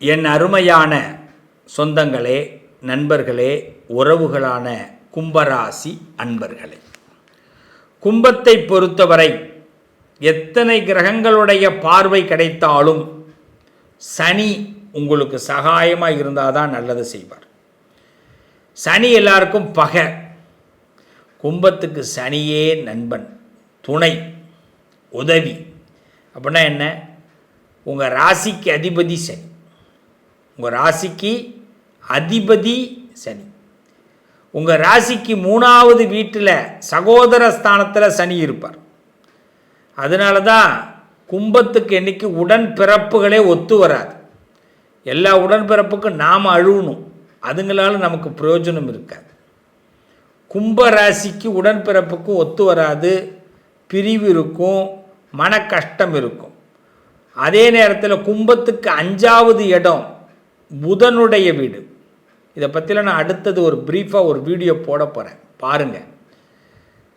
என் அருமையான சொந்தங்களே நண்பர்களே உறவுகளான கும்பராசி அன்பர்களே. கும்பத்தை பொறுத்தவரை எத்தனை கிரகங்களுடைய பார்வை கிடைத்தாலும் சனி உங்களுக்கு சகாயமாக இருந்தால் தான் நல்லது செய்வார். சனி எல்லாருக்கும் பகை. கும்பத்துக்கு சனியே நண்பன் துணை உதவி. அப்படின்னா என்ன? உங்கள் ராசிக்கு அதிபதி சனி. உங்கள் ராசிக்கு அதிபதி சனி. உங்கள் ராசிக்கு மூணாவது வீட்டில் சகோதர ஸ்தானத்தில் சனி இருப்பார். அதனால தான் கும்பத்துக்கு என்னைக்கு உடன்பிறப்புகளே ஒத்து வராது. எல்லா உடன்பிறப்புக்கும் நாம் அழுகணும் அதுங்களால நமக்கு பிரயோஜனம் இருக்காது. கும்ப ராசிக்கு உடன்பிறப்புக்கும் ஒத்து வராது. பிரிவு இருக்கும். மன கஷ்டம் இருக்கும். அதே நேரத்தில் கும்பத்துக்கு அஞ்சாவது இடம் புதனுடைய வீடு. இதை பற்றிலாம் நான் அடுத்தது ஒரு ப்ரீஃபாக ஒரு வீடியோ போட போகிறேன் பாருங்கள்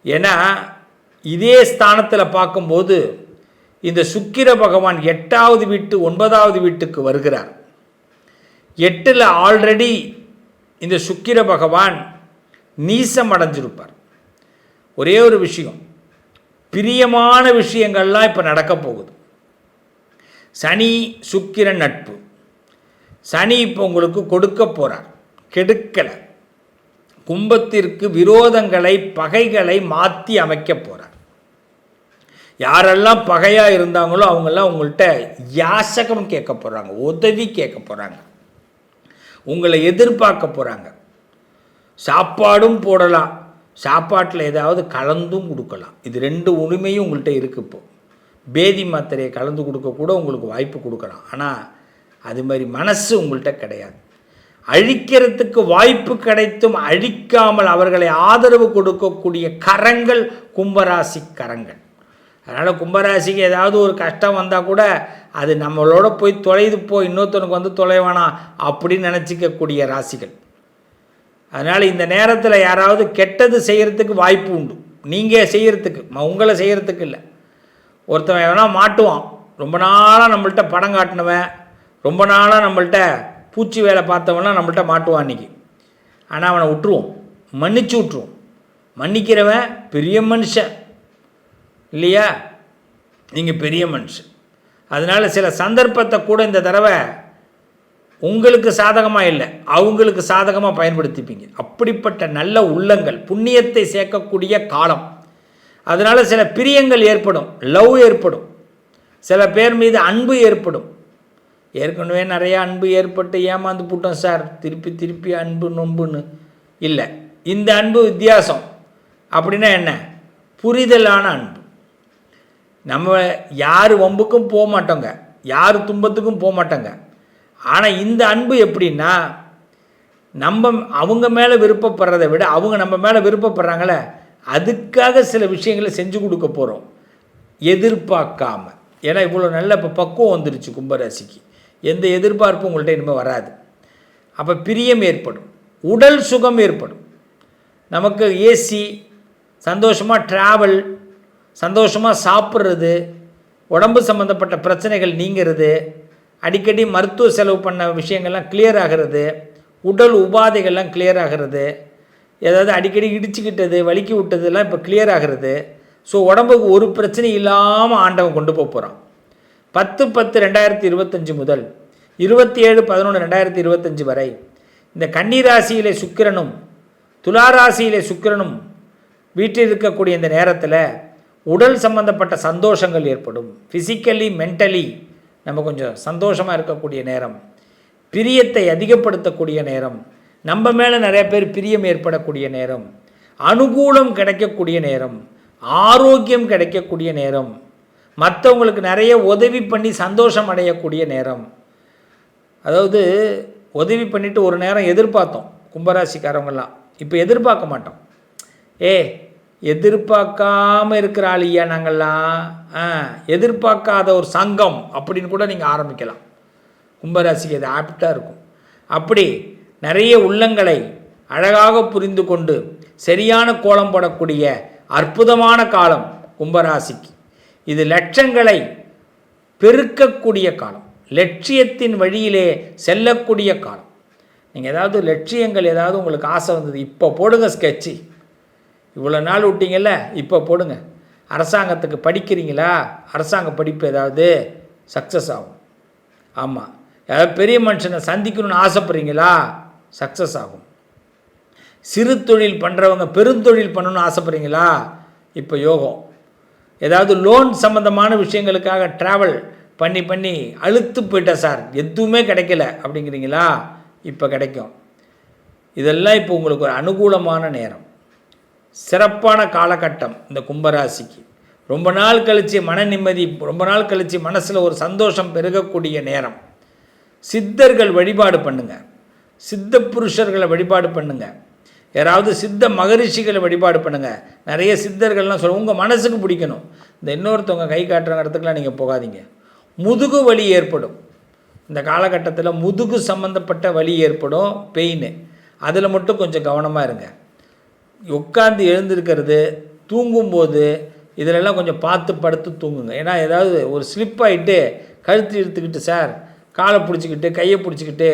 ஏன்னா இதே ஸ்தானத்தில் பார்க்கும்போது இந்த சுக்கிர பகவான் எட்டாவது வீட்டு ஒன்பதாவது வீட்டுக்கு வருகிறார். எட்டில் ஆல்ரெடி இந்த சுக்கிர பகவான் நீசம் அடைஞ்சிருப்பார். ஒரே ஒரு விஷயம். பிரியமான விஷயங்கள்லாம் இப்போ நடக்க போகுது. சனி சுக்கிரன் நட்பு. சனி இப்போ உங்களுக்கு கொடுக்க போகிறார் கெடுக்கலை. கும்பத்திற்கு விரோதங்களை பகைகளை மாற்றி அமைக்க போகிறார் யாரெல்லாம் பகையாக இருந்தாங்களோ அவங்கெல்லாம் உங்கள்கிட்ட யாசகம் கேட்க போகிறாங்க உதவி கேட்க போகிறாங்க உங்களை எதிர்பார்க்க போகிறாங்க சாப்பாடும் போடலாம். சாப்பாட்டில் ஏதாவது கலந்தும் கொடுக்கலாம். இது ரெண்டு உரிமையும் உங்கள்கிட்ட இருக்குது இப்போது பேதி மாத்திரையை கலந்து கொடுக்க கூட உங்களுக்கு வாய்ப்பு கொடுக்கலாம். ஆனால் அது மாதிரி மனசு உங்கள்கிட்ட கிடையாது. அழிக்கிறதுக்கு வாய்ப்பு கிடைத்தும் அழிக்காமல் அவர்களை ஆதரவு கொடுக்கக்கூடிய கரங்கள் கும்பராசி கரங்கள் அதனால் கும்பராசிக்கு ஏதாவது ஒரு கஷ்டம் வந்தால் கூட அது நம்மளோட போய் தொலைது போய் இன்னொருத்தனுக்கு வந்து தொலைவானா அப்படின்னு நினச்சிக்கக்கூடிய ராசிகள். அதனால் இந்த நேரத்தில் யாராவது கெட்டது செய்கிறதுக்கு வாய்ப்பு உண்டு. நீங்கள் செய்கிறதுக்கு உங்களை செய்கிறதுக்கு இல்லை. ஒருத்தவன் வேணால் மாட்டுவான். ரொம்ப நாளாக நம்மள்கிட்ட படம் காட்டினவன் ரொம்ப நாளாக நம்மள்ட்ட பூச்சி வேலை பார்த்தவனா நம்மள்ட்ட மாட்டுவான் அன்றைக்கி ஆனால் அவனை விட்டுருவோம் மன்னிச்சு விட்ருவோம் மன்னிக்கிறவன் பெரிய மனுஷன். இல்லையா? நீங்கள் பெரிய மனுஷன். அதனால் சில சந்தர்ப்பத்தை கூட இந்த தடவை உங்களுக்கு சாதகமாக இல்லை அவங்களுக்கு சாதகமாக பயன்படுத்திப்பீங்க. அப்படிப்பட்ட நல்ல உள்ளங்கள் புண்ணியத்தை சேர்க்கக்கூடிய காலம். அதனால் சில பிரியங்கள் ஏற்படும் லவ் ஏற்படும். சில பேர் மீது அன்பு ஏற்படும். ஏற்கனவே நிறைய அன்பு ஏற்பட்டு ஏமாந்து போட்டோம் சார். திருப்பி திருப்பி அன்பு நொம்புன்னு. இல்லை. இந்த அன்பு வித்தியாசம். அப்படின்னா என்ன? புரிதலான அன்பு. நம்ம யார் வம்புக்கும் போக மாட்டோங்க. யார் துன்பத்துக்கும் போக மாட்டோங்க. ஆனால் இந்த அன்பு எப்படின்னா நம்ம அவங்க மேலே விருப்பப்படுறதை விட அவங்க நம்ம மேலே விருப்பப்படுறாங்களே அதுக்காக சில விஷயங்களை செஞ்சு கொடுக்க போகிறோம் எதிர்பார்க்காம. ஏன்னா இவ்வளோ நல்ல இப்போ பக்குவம் வந்துருச்சு கும்பராசிக்கு. எந்த எதிர்பார்ப்பும் உங்கள்கிட்ட இனிமேல் வராது. அப்போ பிரியம் ஏற்படும். உடல் சுகம் ஏற்படும். நமக்கு ஏசி சந்தோஷமாக ட்ராவல் சந்தோஷமாக சாப்பிட்றது உடம்பு சம்மந்தப்பட்ட பிரச்சனைகள் நீங்கிறது அடிக்கடி மருத்துவ செலவு பண்ண விஷயங்கள்லாம் கிளியர் ஆகிறது உடல் உபாதைகள்லாம் கிளியர் ஆகிறது ஏதாவது அடிக்கடி இடிச்சுக்கிட்டது வலிக்கி விட்டதெல்லாம் இப்போ கிளியர் ஆகிறது. ஸோ உடம்புக்கு ஒரு பிரச்சனை இல்லாமல் ஆண்டவன் கொண்டு போக போகிறான் பத்து பத்து ரெண்டாயிரத்தி இருபத்தஞ்சு முதல் இருபத்தி ஏழு பதினொன்று ரெண்டாயிரத்தி இருபத்தஞ்சு வரை இந்த கன்னிராசியிலே சுக்கிரனும் துளாராசியிலே சுக்கிரனும் வீட்டில் இருக்கக்கூடிய இந்த நேரத்தில் உடல் சம்பந்தப்பட்ட சந்தோஷங்கள் ஏற்படும். ஃபிசிக்கலி மென்டலி நம்ம கொஞ்சம் சந்தோஷமாக இருக்கக்கூடிய நேரம். பிரியத்தை அதிகப்படுத்தக்கூடிய நேரம். நம்ம மேலே நிறைய பேர் பிரியம் ஏற்படக்கூடிய நேரம். அனுகூலம் கிடைக்கக்கூடிய நேரம். ஆரோக்கியம் கிடைக்கக்கூடிய நேரம். மற்றவங்களுக்கு நிறைய உதவி பண்ணி சந்தோஷம் அடையக்கூடிய நேரம். அதாவது உதவி பண்ணிவிட்டு ஒரு நேரம் எதிர்பார்த்தோம் கும்பராசிக்காரவங்கெல்லாம். இப்போ எதிர்பார்க்க மாட்டோம். ஏ எதிர்பார்க்காம இருக்கிற ஆளியா நாங்கள்லாம் ஆ எதிர்பார்க்காத ஒரு சங்கம் அப்படின்னு கூட நீங்கள் ஆரம்பிக்கலாம். கும்பராசிக்கு அது ஆப்டாக இருக்கும். அப்படி நிறைய உள்ளங்களை அழகாக புரிந்து கொண்டு சரியான கோலம் போடக்கூடிய அற்புதமான காலம் கும்பராசிக்கு. இது லட்சங்களை பெருக்கக்கூடிய காலம். லட்சியத்தின் வழியிலே செல்லக்கூடிய காலம். நீங்கள் ஏதாவது லட்சியங்கள் ஏதாவது உங்களுக்கு ஆசை வந்தது இப்போ போடுங்க ஸ்கெட்சி இவ்வளோ நாள் விட்டீங்கல்ல இப்போ போடுங்க. அரசாங்கத்துக்கு படிக்கிறீங்களா? அரசாங்க படிப்பு ஏதாவது சக்ஸஸ் ஆகும். ஆமாம் ஏதாவது பெரிய மனுஷனை சந்திக்கணும்னு ஆசைப்படுறீங்களா? சக்ஸஸ் ஆகும். சிறு தொழில் பண்ணுறவங்க பெருந்தொழில் பண்ணணும்னு ஆசைப்படுறீங்களா? இப்போ யோகம். ஏதாவது லோன் சம்மந்தமான விஷயங்களுக்காக ட்ராவல் பண்ணி பண்ணி அழுத்து போயிட்டேன் சார் எதுவுமே கிடைக்கல. அப்படிங்கிறீங்களா? இப்போ கிடைக்கும். இதெல்லாம் இப்போ உங்களுக்கு ஒரு அனுகூலமான நேரம். சிறப்பான காலகட்டம் இந்த கும்பராசிக்கு. ரொம்ப நாள் கழித்து மன நிம்மதி ரொம்ப நாள் கழித்து மனசில் ஒரு சந்தோஷம் பெருகக்கூடிய நேரம். சித்தர்கள் வழிபாடு பண்ணுங்கள் சித்த புருஷர்களை வழிபாடு பண்ணுங்கள் யாராவது சித்த மகரிஷிகளை வழிபாடு பண்ணுங்கள் நிறைய சித்தர்கள்லாம் சொல்ல உங்கள் மனசுக்கு பிடிக்கணும். இந்த இன்னொருத்தவங்க கை காட்டுற இடத்துக்குலாம் நீங்கள் போகாதீங்க. முதுகு வலி ஏற்படும். இந்த காலகட்டத்தில் முதுகு சம்மந்தப்பட்ட வலி ஏற்படும் பெயின். அதில் மட்டும் கொஞ்சம் கவனமாக இருங்க. உட்காந்து எழுந்திருக்கிறது தூங்கும்போது இதிலெல்லாம் கொஞ்சம் பார்த்து படுத்து தூங்குங்க. ஏன்னா ஏதாவது ஒரு ஸ்லிப் ஆகிட்டு கழுத்து இழுத்துக்கிட்டு சார் காலை பிடிச்சிக்கிட்டு கையை பிடிச்சிக்கிட்டு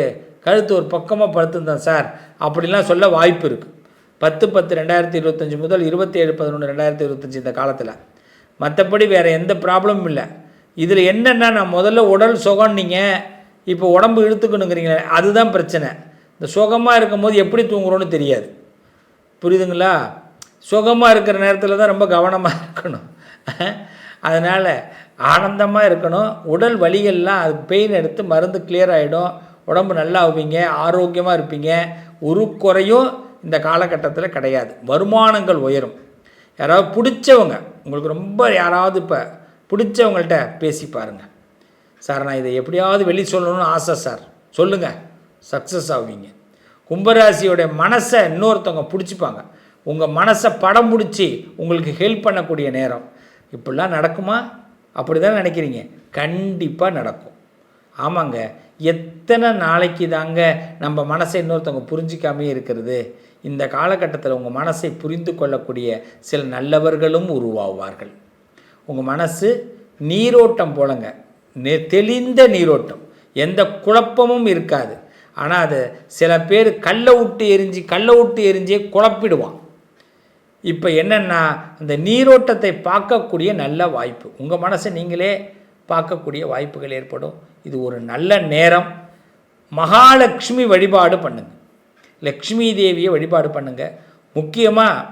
கழுத்து ஒரு பக்கமாக படுத்திருந்தேன் சார் அப்படிலாம் சொல்ல வாய்ப்பு இருக்குது பத்து பத்து ரெண்டாயிரத்தி இருபத்தஞ்சி முதல் இருபத்தி ஏழு பதினொன்று ரெண்டாயிரத்தி இருபத்தஞ்சி இந்த காலத்தில். மற்றபடி வேறு எந்த ப்ராப்ளமும் இல்லை. இதில் என்னென்னா நான் முதல்ல உடல் சுகம்னீங்க இப்போ உடம்பு இழுத்துக்கணுங்கிறீங்களே அதுதான் பிரச்சனை. இந்த சுகமாக இருக்கும்போது எப்படி தூங்குறோன்னு தெரியாது. புரியுதுங்களா? சுகமாக இருக்கிற நேரத்தில் தான் ரொம்ப கவனமாக இருக்கணும். அதனால் ஆனந்தமாக இருக்கணும். உடல் வலிகள்லாம் அது பெயின் எடுத்து மருந்து கிளியர் ஆகிடும் உடம்பு நல்லா ஆவீங்க ஆரோக்கியமாக இருப்பீங்க. ஒரு குறையும் இந்த காலகட்டத்தில் கிடையாது. வருமானங்கள் உயரும். யாராவது பிடிச்சவங்க உங்களுக்கு ரொம்ப யாராவது இப்போ பிடிச்சவங்கள்ட்ட பேசி பாருங்கள் சார் நான் இதை எப்படியாவது வெளி சொல்லணும்னு ஆசை சார். சொல்லுங்கள் சக்ஸஸ் ஆவீங்க. கும்பராசியோடைய மனசை இன்னொருத்தவங்க பிடிச்சிப்பாங்க. உங்கள் மனசை படம் பிடிச்சி உங்களுக்கு ஹெல்ப் பண்ணக்கூடிய நேரம். இப்படிலாம் நடக்குமா? அப்படி தான் நினைக்கிறீங்க. கண்டிப்பாக நடக்கும். ஆமாங்க. எத்தனை நாளைக்கு தாங்க நம்ம மனசை இன்னொருத்தவங்க புரிஞ்சிக்காமே இருக்கிறது? இந்த காலகட்டத்தில் உங்கள் மனசை புரிந்து கொள்ளக்கூடிய சில நல்லவர்களும் உருவாவார்கள். உங்கள் மனசு நீரோட்டம் போலங்க. நெ தெளிந்த நீரோட்டம். எந்த குழப்பமும் இருக்காது. ஆனால் அது சில பேர் கல்லை விட்டு எரிஞ்சு கல்லை விட்டு எரிஞ்சே குழப்பிடுவான். இப்போ என்னென்னா அந்த நீரோட்டத்தை பார்க்கக்கூடிய நல்ல வாய்ப்பு. உங்கள் மனசை நீங்களே பார்க்கக்கூடிய வாய்ப்புகள் ஏற்படும். இது ஒரு நல்ல நேரம். மகாலட்சுமி வழிபாடு பண்ணுங்க. லக்ஷ்மி தேவியை வழிபாடு பண்ணுங்க. முக்கியமாக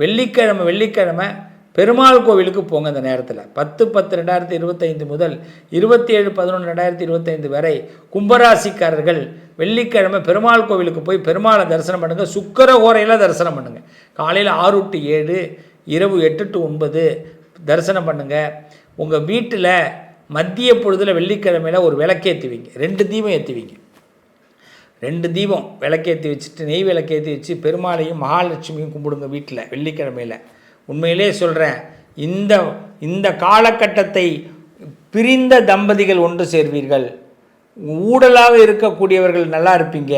வெள்ளிக்கிழமை வெள்ளிக்கிழமை பெருமாள் கோவிலுக்கு போங்க இந்த நேரத்தில். பத்து பத்து ரெண்டாயிரத்தி இருபத்தைந்து முதல் இருபத்தி ஏழு பதினொன்று ரெண்டாயிரத்தி இருபத்தைந்து வரை கும்பராசிக்காரர்கள் வெள்ளிக்கிழமை பெருமாள் கோவிலுக்கு போய் பெருமாளை தரிசனம் பண்ணுங்கள் சுக்கர ஓரையில் தரிசனம் பண்ணுங்கள் காலையில் ஆறு டு ஏழு இரவு எட்டு டு ஒன்பது தரிசனம் பண்ணுங்கள் உங்கள் வீட்டில் மத்திய பொழுதில் வெள்ளிக்கிழமையில் ஒரு விளக்கேற்றுவீங்க ரெண்டு தீபம் ஏற்றுவீங்க ரெண்டு தீபம் விளக்கேற்றி வச்சுட்டு நெய் விளக்கேற்றி வச்சு பெருமாளையும் மகாலட்சுமியும் கும்பிடுங்க வீட்டில் வெள்ளிக்கிழமையில். உண்மையிலே சொல்கிறேன் இந்த இந்த காலகட்டத்தை பிரிந்த தம்பதிகள் ஒன்று சேர்வீர்கள். ஊடலாக இருக்கக்கூடியவர்கள் நல்லா இருப்பீங்க.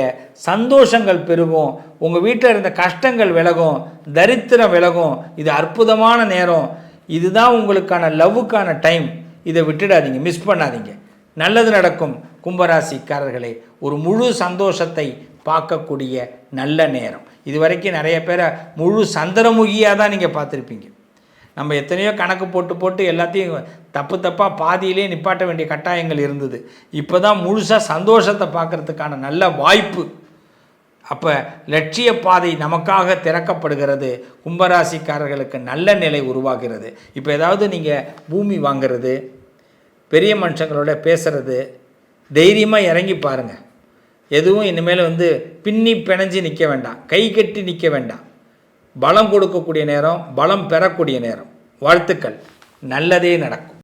சந்தோஷங்கள் பெருகும். உங்கள் வீட்டில் இருந்த கஷ்டங்கள் விலகும். தரித்திரம் விலகும். இது அற்புதமான நேரம். இதுதான் உங்களுக்கான லவ்வுக்கான டைம். இதை விட்டுடாதீங்க மிஸ் பண்ணாதீங்க. நல்லது நடக்கும் கும்பராசிக்காரர்களே. ஒரு முழு சந்தோஷத்தை பார்க்கக்கூடிய நல்ல நேரம். இது வரைக்கும் நிறைய பேரை முழு சந்திரமுகியாக தான் நீங்கள் பார்த்துருப்பீங்க. நம்ம எத்தனையோ கணக்கு போட்டு போட்டு எல்லாத்தையும் தப்பு தப்பாக பாதியிலே நிப்பாட்ட வேண்டிய கட்டாயங்கள் இருந்தது. இப்போ தான் முழுசாக சந்தோஷத்தை பார்க்குறதுக்கான நல்ல வாய்ப்பு. அப்போ லட்சிய பாதை நமக்காக திறக்கப்படுகிறது. கும்பராசிக்காரர்களுக்கு நல்ல நிலை உருவாகிறது. இப்போ ஏதாவது நீங்கள் பூமி வாங்கிறது பெரிய மனுஷங்களோட பேசுகிறது தைரியமாக இறங்கி பாருங்கள் எதுவும் இனிமேல் வந்து பின்னி பிணைஞ்சு நிற்க வேண்டாம். கை கட்டி நிற்க வேண்டாம். பலம் கொடுக்கக்கூடிய நேரம் பலம் பெறக்கூடிய நேரம். வாழ்த்துக்கள். நல்லதே நடக்கும்.